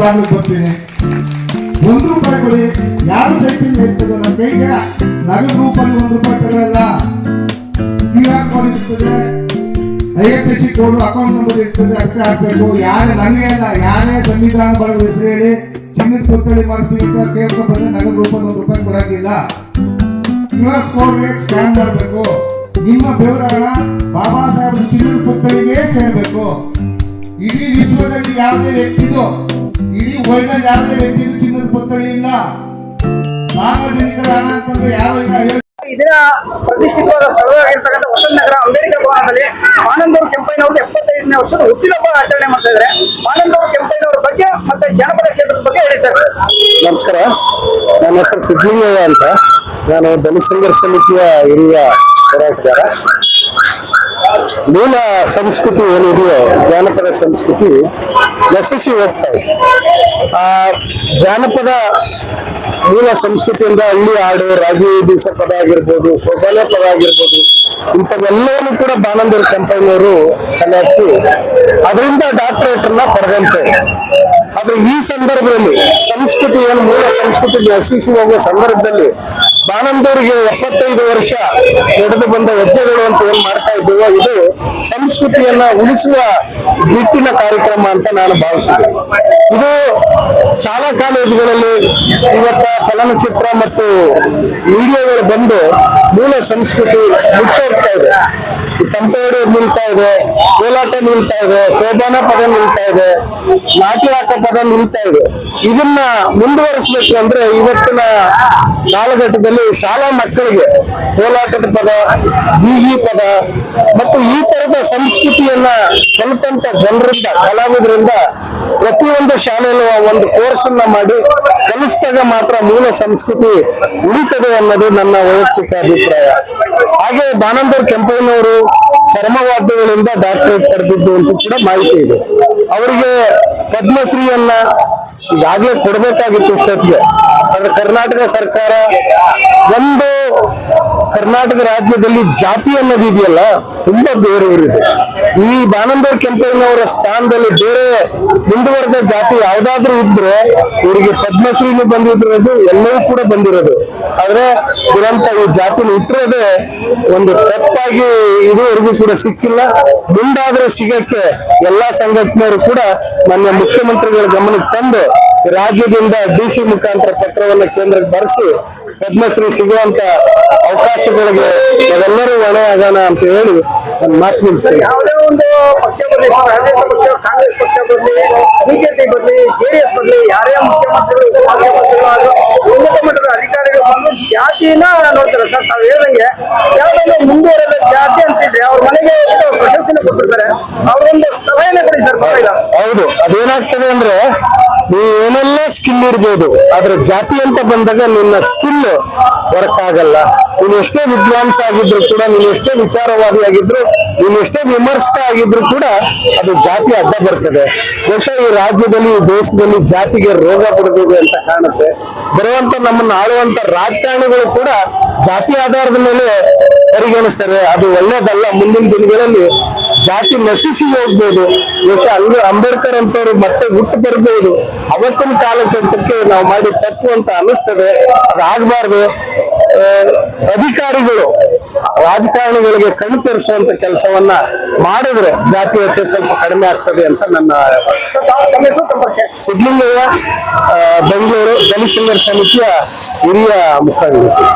ಬಾಗಿಲು ಬರ್ತೀನಿ ಒಂದು ರೂಪಾಯಿ ಕೊಡಿ. ಯಾರು ಶೈಕ್ಷಣಿಕ ಇರ್ತದೆ ನನ್ನ ಕೈಗೆ? ನಗದು ರೂಪಾಯಿ ಒಂದು ರೂಪಾಯಿ ತಗೊಳ್ಳಲ್ಲ ಕ್ಯೂ ಆರ್ ಕೋಡ್ ಇರ್ತದೆ. I F S C code account number ಇರ್ತದೆ. ಅಷ್ಟೇ ಹಾಕ್ಬೇಕು. ಯಾರು ನನಗೆ ಅಲ್ಲ, ಯಾರೇ ಸಂವಿಧಾನ ಬಳಗ ಹೆಸರು ಹೇಳಿ ಚಿನ್ನದ ಪುತ್ಥಳಿ ಮಾಡಿಸ್ತೀವಿ ಅಂತ ಕೇಳ್ಕೊಂಡು ಬಂದ್ರೆ ನಗದು ರೂಪಾಯಿ ಒಂದು ರೂಪಾಯಿ ಕೊಡಂಗಿಲ್ಲ. ಕ್ಯೂ ಆರ್ ಕೋಡ್ಗೆ ಸ್ಕ್ಯಾನ್ ಮಾಡಬೇಕು. ನಿಮ್ಮ ಬೆವರಣ ಬಾಬಾ ಸಾಹೇಬ್ ಚಿನ್ನದ ಪುತ್ಥಳಿಗೆ ಸೇರಬೇಕು. ಇಡೀ ವಿಶ್ವದಲ್ಲಿ ಯಾವುದೇ ವ್ಯಕ್ತಿದು ಅಲ್ಲಿ ಯಾವುದೇ ವ್ಯಕ್ತಿದು ಚಿನ್ನದ ಪುತ್ಥಳಿ ಇಲ್ಲ. ಸಾರ್ವಜನಿಕರ ಹಣ ಅಂತಂದ್ರೆ ಯಾರು ಇಲ್ಲ ಇದರ ಪ್ರತಿಷ್ಠಿತವಾದ ಸ್ಥಳವಾಗಿರ್ತಕ್ಕಂಥ ವಸಂತ ನಗರ ಅಂಬೇಡ್ಕರ್ ಭವನದಲ್ಲಿ ಆನಂದವರು ಕೆಂಪಯ್ಯನವರು ಎಪ್ಪತ್ತೈದನೇ ವರ್ಷದ ಹುಟ್ಟಿದಬ್ಬ ಆಚರಣೆ ಮಾಡ್ತಾ ಇದ್ದಾರೆ. ಆನಂದವರು ಕೆಂಪಯ್ಯನವರ ಬಗ್ಗೆ ಮತ್ತೆ ಜನಪದ ಕ್ಷೇತ್ರದ ಬಗ್ಗೆ ಹೇಳಿದ್ದಾರೆ. ನಮಸ್ಕಾರ. ನನ್ನ ಹೆಸರು ಸಿದ್ದಲಿಂಗಯ್ಯ ಅಂತ. ನಾನು ದಲಿತ ಸಮಿತಿಯ ಹಿರಿಯ ಹೋರಾಟಗಾರ. ಮೂಲ ಸಂಸ್ಕೃತಿ ಏನಿದೆಯೋ ಜಾನಪದ ಸಂಸ್ಕೃತಿ ನಶಿಸಿ ಇದೆ. ಆ, ಜಾನಪದ ಮೂಲ ಸಂಸ್ಕೃತಿಯಿಂದ ಹಳ್ಳಿ ಹಾಡು, ರಾಗಿ, ಬೀಸ ಪದ ಆಗಿರ್ಬೋದು ಶೋಭಾಲೆ ಪದ ಆಗಿರ್ಬೋದು ಇಂಥವೆಲ್ಲವನ್ನೂ ಕೂಡ ಬಾನಂದೂರು ಕಂಪನಿಯವರು ಕಲೆ ಹಾಕಿ ಅದರಿಂದ ಡಾಕ್ಟರೇಟ್ ಅನ್ನ ಪಡೆದಂತೆ ಆದ್ರೆ ಈ ಸಂದರ್ಭದಲ್ಲಿ ಸಂಸ್ಕೃತಿ ಏನು ಮೂಲ ಸಂಸ್ಕೃತಿ ನಶಿಸಿ ಹೋಗುವ ಸಂದರ್ಭದಲ್ಲಿ ಬಾನಂದೂರಿಗೆ ಎಪ್ಪತ್ತೈದು ವರ್ಷ ನಡೆದು ಬಂದ ಹೆಜ್ಜೆಗಳು ಅಂತ ಏನ್ ಮಾಡ್ತಾ ಇದ್ದೀವೋ, ಇದು ಸಂಸ್ಕೃತಿಯನ್ನ ಉಳಿಸುವ ನಿಟ್ಟಿನ ಕಾರ್ಯಕ್ರಮ ಅಂತ ನಾನು ಭಾವಿಸಿದೆ ಇದು ಶಾಲಾ ಕಾಲೇಜುಗಳಲ್ಲಿ ಇವತ್ತ ಚಲನಚಿತ್ರ ಮತ್ತು ಮೀಡಿಯಾಗಳು ಬಂದು ಮೂಲ ಸಂಸ್ಕೃತಿ ಮುಚ್ಚೋಗ್ತಾ ಇದೆ. ತಂಪೇಡು ನಿಲ್ತಾ ಇದೆ, ಕೋಲಾಟ ನಿಲ್ತಾ ಇದೆ, ಶೋಭಾನ ಪದ ನಿಲ್ತಾ ಇದೆ ನಾಟ್ಯ ಹಾಕೋ ಪದ ನಿಲ್ತಾ ಇದೆ. ಇದನ್ನ ಮುಂದುವರಿಸಬೇಕು ಅಂದ್ರೆ ಇವತ್ತಿನ ಕಾಲಘಟ್ಟದಲ್ಲಿ ಶಾಲಾ ಮಕ್ಕಳಿಗೆ ಕೋಲಾಟದ ಪದ ಬೀಗಿ ಪದ ಮತ್ತು ಈ ತರದ ಸಂಸ್ಕೃತಿಯನ್ನ ಕಲಿತಂತ ಜನರಿಂದ, ಕಲಾವಿದರಿಂದ ಪ್ರತಿಯೊಂದು ಶಾಲೆಯಲ್ಲೂ ಒಂದು ಕೋರ್ಸ್ ಅನ್ನ ಮಾಡಿ ಕಲಿಸಿದಾಗ ಮಾತ್ರ ಮೂಲ ಸಂಸ್ಕೃತಿ ಉಳಿತದೆ ಅನ್ನೋದು ನನ್ನ ವೈಯಕ್ತಿಕ ಅಭಿಪ್ರಾಯ. ಹಾಗೆ ದಾನಂದರ್ ಕೆಂಪಯ್ಯನವರು ಚರ್ಮವಾದ್ಯಗಳಿಂದ ಡಾಕ್ಟರೇಟ್ ಪಡೆದಿದ್ದು ಅಂತ ಕೂಡ ಮಾಹಿತಿ ಇದೆ. ಅವರಿಗೆ ಪದ್ಮಶ್ರೀಯನ್ನ ಈಗಾಗಲೇ ಕೊಡಬೇಕಾಗಿತ್ತು ಇಷ್ಟೊತ್ತಿಗೆ. ಕರ್ನಾಟಕ ಸರ್ಕಾರ ಒಂದು ಕರ್ನಾಟಕ ರಾಜ್ಯದಲ್ಲಿ ಜಾತಿ ಅನ್ನೋದು ಇದೆಯಲ್ಲ, ತುಂಬಾ ಬೇರೆಯವರಿದೆ ಈ ಬಾನಂದರ್ ಕೆಂಪಯ್ಯನವರ ಸ್ಥಾನದಲ್ಲಿ ಬೇರೆ ಮುಂದುವರೆದ ಜಾತಿ ಯಾವ್ದಾದ್ರೂ ಇದ್ರೆ ಇವರಿಗೆ ಪದ್ಮಶ್ರೀನು ಬಂದಿರೋದು ಎಲ್ಲವೂ ಕೂಡ ಬಂದಿರೋದು. ಆದ್ರೆ ದುರಂತ ಈ ಜಾತಿನ ಇಟ್ಟಿರೋದೇ ಒಂದು ತಪ್ಪಾಗಿ ಇದುವರೆಗೂ ಕೂಡ ಸಿಕ್ಕಿಲ್ಲ. ಮುಂದಾದ್ರೆ ಸಿಗಕ್ಕೆ ಎಲ್ಲಾ ಸಂಘಟನೆಯವರು ಕೂಡ ನನ್ನ ಮುಖ್ಯಮಂತ್ರಿಗಳ ಗಮನಕ್ಕೆ ತಂದು ರಾಜ್ಯದಿಂದ ಡಿಸಿ ಮುಖಾಂತರ ಪತ್ರವನ್ನು ಕೇಂದ್ರಕ್ಕೆ ಬರೆಸಿ ಪದ್ಮಶ್ರೀ ಸಿಗುವಂತ ಅವಕಾಶಗಳಿಗೆ ನಾವೆಲ್ಲರೂ ಒಣ ಆಗೋಣ ಅಂತ ಹೇಳಿ ನಾನು ಮಾತು ಮುಗಿಸ್ತೇನೆ. ಬಿಜೆಪಿ ಬರಲಿ ಜೆಡಿಎಸ್ ಬರಲಿ ಯಾರೇ ಮುಖ್ಯಮಂತ್ರಿಗಳು ಉನ್ನತ ಮಟ್ಟದ ಅಧಿಕಾರಿಗಳು ಬಂದು ಜಾತಿನ ನೋಡ್ತಾರೆ. ಸರ್ ತಾವು ಹೇಳ್ದಂಗೆ ಯಾವ್ದೊಂದು ಮುಂದುವರೆದ ಜಾತಿ ಅಂತಿದ್ರೆ ಅವ್ರ ಮನೆಗೆ ಪ್ರಶಸ್ತಿನ ಕೊಟ್ಟಿರ್ತಾರೆ. ಅವ್ರೊಂದು ಸಲಹೆನೇ ಕೊಡಿ ಸರ್ ಪರವಾಗಿಲ್ಲ. ಹೌದು ಅದೇನಾಗ್ತದೆ ಅಂದ್ರೆ ನೀವು ಏನೆಲ್ಲ ಸ್ಕಿಲ್ ಇರ್ಬೋದು, ಆದ್ರೆ ಜಾತಿ ಅಂತ ಬಂದಾಗ ನಿನ್ನ ಸ್ಕಿಲ್ ವರ್ಕ್ ಆಗಲ್ಲ ನೀನು ಎಷ್ಟೇ ವಿದ್ವಾಂಸ ಆಗಿದ್ರು ಕೂಡ, ನೀನು ಎಷ್ಟೇ ವಿಚಾರವಾದಿ ಆಗಿದ್ರು, ನೀನು ಎಷ್ಟೇ ವಿಮರ್ಶಕ ಆಗಿದ್ರು ಕೂಡ ಅದು ಜಾತಿ ಅಡ್ಡ ಬರ್ತದೆ. ಬಹುಶಃ ಈ ರಾಜ್ಯದಲ್ಲಿ, ಈ ದೇಶದಲ್ಲಿ ಜಾತಿಗೆ ರೋಗ ಬಿಡಬೇಕು ಅಂತ ಕಾಣುತ್ತೆ. ಬರುವಂತ ನಮ್ಮನ್ನ ಆಳುವಂತ ರಾಜಕಾರಣಿಗಳು ಕೂಡ ಜಾತಿ ಆಧಾರದ ಮೇಲೆ ಪರಿಗಣಿಸ್ತಾರೆ. ಅದು ಒಳ್ಳೇದಲ್ಲ ಮುಂದಿನ ದಿನಗಳಲ್ಲಿ. ಜಾತಿ ನಶಿಸಿ ಹೋಗ್ಬೋದು. ಬಹುಶಃ ಅಲ್ಲಿ ಅಂಬೇಡ್ಕರ್ ಅಂತವ್ರು ಮತ್ತೆ ಹುಟ್ಟು ಬರ್ಬೋದು. ಅವತ್ತಿನ ಕಾಲಘಟ್ಟಕ್ಕೆ ನಾವು ಮಾಡಿ ತಪ್ಪು ಅಂತ ಅನಿಸ್ತದೆ ಅದಾಗಬಾರ್ದು ಅಧಿಕಾರಿಗಳು ರಾಜಕಾರಣಿಗಳಿಗೆ ಕಣ್ಣು ತರಿಸುವಂತ ಕೆಲಸವನ್ನ ಮಾಡಿದ್ರೆ ಜಾತೀಯತೆ ಸ್ವಲ್ಪ ಕಡಿಮೆ ಆಗ್ತದೆ ಅಂತ ನನ್ನ ಸಿದ್ಲಿಂಗಯ್ಯ ಬೆಂಗಳೂರು ದಲಿತ ಸಂಘರ್ಷ ಸಮಿತಿಯ ಹಿರಿಯ ಮುಖಂಡರು.